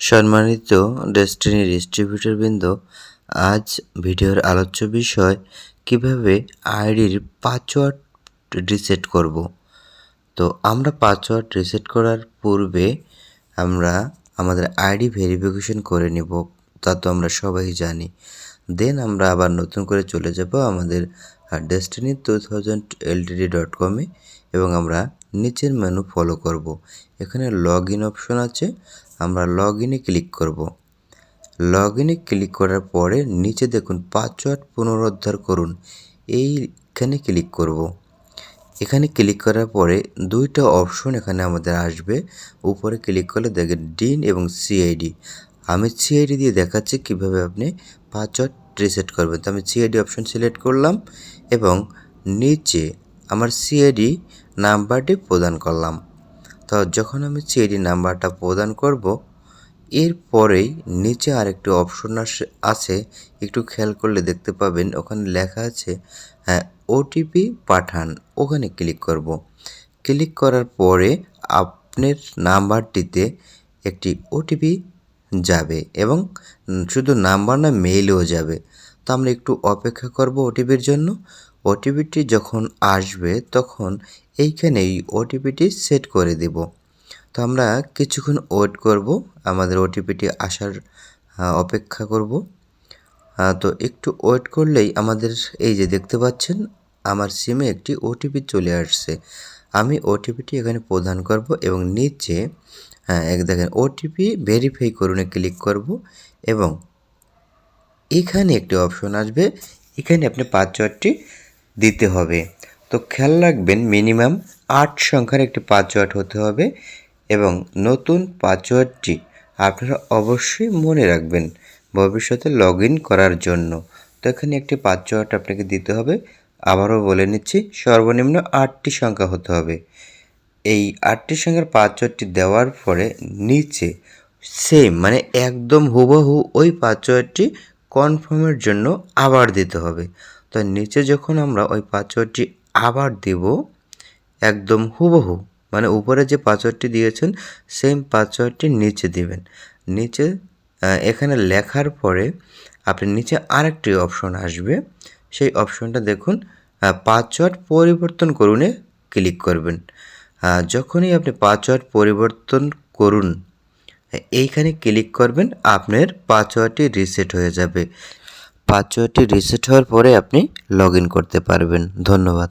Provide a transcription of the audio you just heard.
সম্মানিত ডেস্টিনি ডিস্ট্রিবিউটরবৃন্দ আজ ভিডিওর আলোচ্য বিষয় কীভাবে আইডির পাসওয়ার্ড রিসেট করব। তো আমরা পাসওয়ার্ড রিসেট করার পূর্বে আমরা আমাদের আইডি ভেরিফিকেশন করে নিব, তা তো আমরা সবাই জানি। দেন আমরা আবার নতুন করে চলে যাব আমাদের destiny two thousand LTD dot কমে এবং আমরা নিচের মেনু ফলো করব। এখানে লগ ইন অপশন আছে, আমরা লগ ইনে ক্লিক করব। লগ ইনে ক্লিক করার পরে নিচে দেখুন পাসওয়ার্ড পুনরুদ্ধার করুন, এইখানে ক্লিক করব। এখানে ক্লিক করার পরে দুইটা অপশন এখানে আমাদের আসবে। উপরে ক্লিক করলে দেখেন ডিন এবং সিআইডি আমি সিআইডি দিয়ে দেখাচ্ছি কীভাবে আপনি পাসওয়ার্ড রিসেট করবেন তো আমি সিআইডি অপশন সিলেক্ট করলাম এবং নিচে আমার সিআইডি নাম্বারটি প্রদান করলাম। তো যখন আমি সিআইডি নাম্বারটা প্রদান করব, এরপরেই নিচে আরেকটি অপশন আসে- আছে একটু খেয়াল করলে দেখতে পাবেন, ওখানে লেখা আছে হ্যাঁ ওটিপি পাঠান। ওখানে ক্লিক করব। ক্লিক করার পরে আপনার নাম্বারটিতে একটি ওটিপি যাবে এবং শুধু নাম্বার না মেইলেও যাবে। তো আমরা একটু অপেক্ষা করব ওটিপির জন্য। ওটিপিটি যখন আসবে, তখন এইখানেই ওটিপিটি সেট করে দেব। তো আমরা কিছুক্ষণ ওয়েট করব, আমাদের ওটিপিটি আসার অপেক্ষা করব। তো একটু ওয়েট করলেই আমাদের এই যে দেখতে পাচ্ছেন, আমার সিমে একটি ওটিপি চলে আসছে। আমি ওটিপিটি এখানে প্রদান করব এবং নিচে হ্যাঁ এক দেখেন ওটিপি ভেরিফাই করুনে ক্লিক করব এবং এখানে একটি অপশন আসবে। এখানে আপনি পাসওয়ার্ডটি দিতে হবে। তো খেয়াল রাখবেন মিনিমাম আট সংখ্যার একটি পাসওয়ার্ড হতে হবে এবং নতুন পাসওয়ার্ডটি আপনারা অবশ্যই মনে রাখবেন ভবিষ্যতে লগ করার জন্য। তো এখানে একটি পাসওয়ার্ড আপনাকে দিতে হবে। আবারও বলে নিচ্ছি, সর্বনিম্ন আটটি সংখ্যা হতে হবে। এই আটটি সংখ্যার পাসওয়ার্ডটি দেওয়ার পরে নিচে সেম মানে একদম হুবহু ওই পাসওয়ার্ডটি কনফার্মের জন্য আবার দিতে হবে। তো নিচে যখন আমরা ওই পাসওয়ার্ডটি আবার দেব, একদম হুবহু মানে উপরে যে পাসওয়ার্ডটি দিয়েছেন সেম পাসওয়ার্ডটি নিচে দিবেন। নিচে এখানে লেখার পরে আপনি নিচে আরেকটি অপশন আসবে। সেই অপশনটা দেখুন পাসওয়ার্ড পরিবর্তন করুনে ক্লিক করবেন। যখনই আপনি পাসওয়ার্ড পরিবর্তন করুন, এইখানে ক্লিক করবেন, আপনার পাসওয়ার্ডটি রিসেট হয়ে যাবে। পাসওয়ার্ডটি রিসেট হওয়ার পরে আপনি লগ করতে পারবেন। ধন্যবাদ।